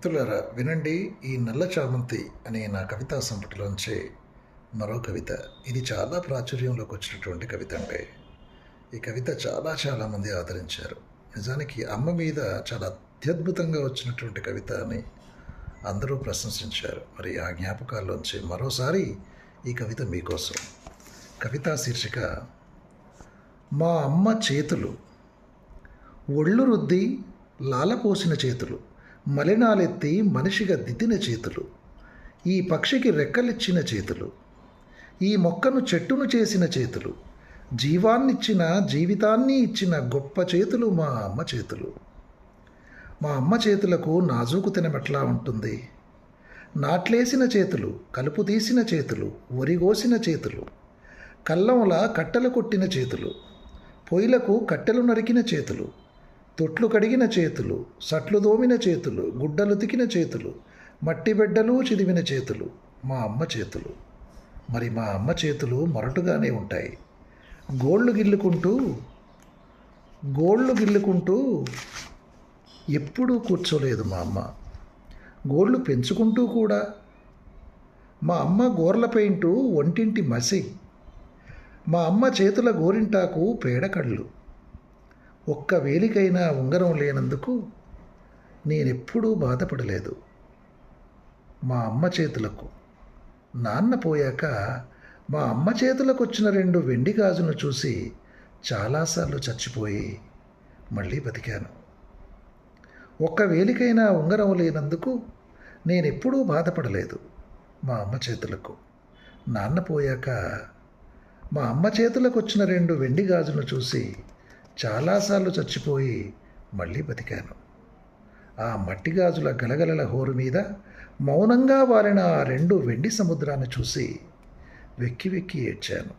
మిత్రులారా వినండి ఈ నల్ల చామంతి అనే నా కవితా సంపుటిలోంచి మరో కవిత. ఇది చాలా ప్రాచుర్యంలోకి వచ్చినటువంటి కవిత అంటే ఈ కవిత చాలా చాలామంది ఆదరించారు. నిజానికి అమ్మ మీద చాలా అత్యద్భుతంగా వచ్చినటువంటి కవిత అని అందరూ ప్రశంసించారు. మరి ఆ జ్ఞాపకాల్లోంచి మరోసారి ఈ కవిత మీకోసం. కవితా శీర్షిక మా అమ్మ చేతులు ఒళ్ళు రుద్ది లాలపోసిన చేతులు మలినాలెత్తి మనిషిగా దిద్దిన చేతులు ఈ పక్షికి రెక్కలిచ్చిన చేతులు ఈ మొక్కను చెట్టును చేసిన చేతులు జీవాన్నిచ్చిన జీవితాన్ని ఇచ్చిన గొప్ప చేతులు మా అమ్మ చేతులు. మా అమ్మ చేతులకు నాజూకు తినమెట్లా ఉంటుంది? నాట్లేసిన చేతులు కలుపు తీసిన చేతులు ఒరిగోసిన చేతులు కల్లంలా కట్టెలు కొట్టిన చేతులు పొయ్యిలకు కట్టెలు నరికిన చేతులు తొట్లు కడిగిన చేతులు సట్లు దోమిన చేతులు గుడ్డలు తికిన చేతులు మట్టి బిడ్డలు చిదివిన చేతులు మా అమ్మ చేతులు. మరి మా అమ్మ చేతులు మొరటుగానే ఉంటాయి. గోళ్ళు గిల్లుకుంటూ గోళ్ళు గిల్లుకుంటూ ఎప్పుడూ కూర్చోలేదు మా అమ్మ. గోళ్ళు పెంచుకుంటూ కూడా. మా అమ్మ గోర్ల పెయింటు ఒంటింటి మసి. మా అమ్మ చేతుల గోరింటాకు పేడకళ్ళు ఒక్క వేలికైనా ఉంగరం లేనందుకు నేనెప్పుడూ బాధపడలేదు. మా అమ్మ చేతులకు. నాన్న పోయాక మా అమ్మ చేతులకు వచ్చిన రెండు వెండి గాజును చూసి చాలాసార్లు చచ్చిపోయి మళ్ళీ బతికాను. ఒక్క వేలికైనా ఉంగరం లేనందుకు నేనెప్పుడూ బాధపడలేదు మా అమ్మ చేతులకు. నాన్న పోయాక మా అమ్మ చేతులకు వచ్చిన రెండు వెండి గాజును చూసి చాలాసార్లు చచ్చిపోయి మళ్ళీ బతికాను. ఆ మట్టి గాజుల గలగలల హోరు మీద మౌనంగా వారిన ఆ రెండు వెండి సముద్రాన్ని చూసి వెక్కి వెక్కి ఏడ్చాను.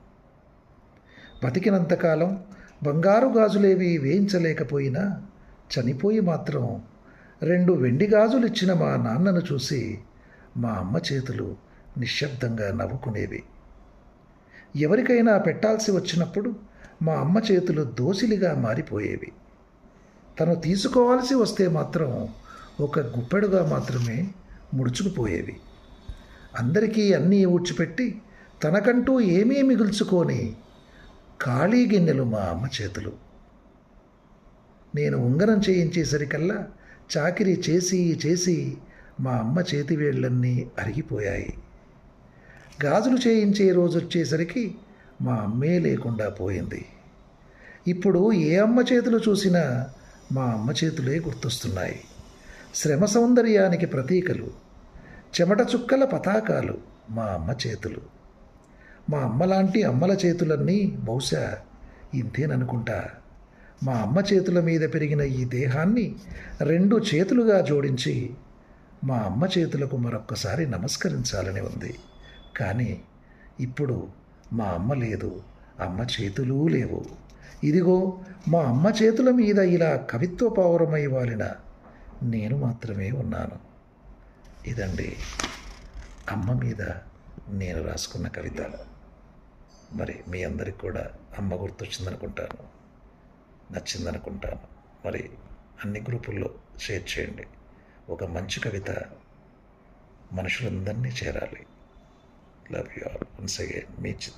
బతికినంతకాలం బంగారు గాజులేవి వేయించలేకపోయినా చనిపోయి మాత్రం రెండు వెండి గాజులు ఇచ్చిన మా నాన్నను చూసి మా అమ్మ చేతులు నిశ్శబ్దంగా నవ్వుకునేవి. ఎవరికైనా పెట్టాల్సి వచ్చినప్పుడు మా అమ్మ చేతులు దోసిలిగా మారిపోయేవి. తను తీసుకోవాల్సి వస్తే మాత్రం ఒక గుప్పెడుగా మాత్రమే ముడుచుకుపోయేవి. అందరికీ అన్నీ ఊడ్చిపెట్టి తనకంటూ ఏమీ మిగుల్చుకొని ఖాళీ గిన్నెలు మా అమ్మ చేతులు. నేను ఉంగరం చేయించేసరికల్లా చాకిరీ చేసి చేసి మా అమ్మ చేతి వేళ్ళన్నీ అరిగిపోయాయి. గాజులు చేయించే రోజు వచ్చేసరికి మా అమ్మే లేకుండా పోయింది. ఇప్పుడు ఏ అమ్మ చేతులు చూసినా మా అమ్మ చేతులే గుర్తొస్తున్నాయి. శ్రమ సౌందర్యానికి ప్రతీకలు చెమట చుక్కల పతాకాలు మా అమ్మ చేతులు. మా అమ్మలాంటి అమ్మల చేతులన్నీ బహుశా ఇంతేననుకుంటా. మా అమ్మ చేతుల మీద పెరిగిన ఈ దేహాన్ని రెండు చేతులుగా జోడించి మా అమ్మ చేతులకు మరొక్కసారి నమస్కరించాలని ఉంది. కానీ ఇప్పుడు మా అమ్మ లేదు అమ్మ చేతులు లేవు. ఇదిగో మా అమ్మ చేతుల మీద ఇలా కవిత్వ పౌరమై వాలిన నేను మాత్రమే ఉన్నాను. ఇదండి అమ్మ మీద నేను రాసుకున్న కవిత. మరి మీ అందరికి కూడా అమ్మ గుర్తొచ్చిందనుకుంటాను. నచ్చిందనుకుంటాను. మరి అన్ని గ్రూపుల్లో షేర్ చేయండి. ఒక మంచి కవిత మనుషులందరినీ చేరాలి. Love you all once again meet you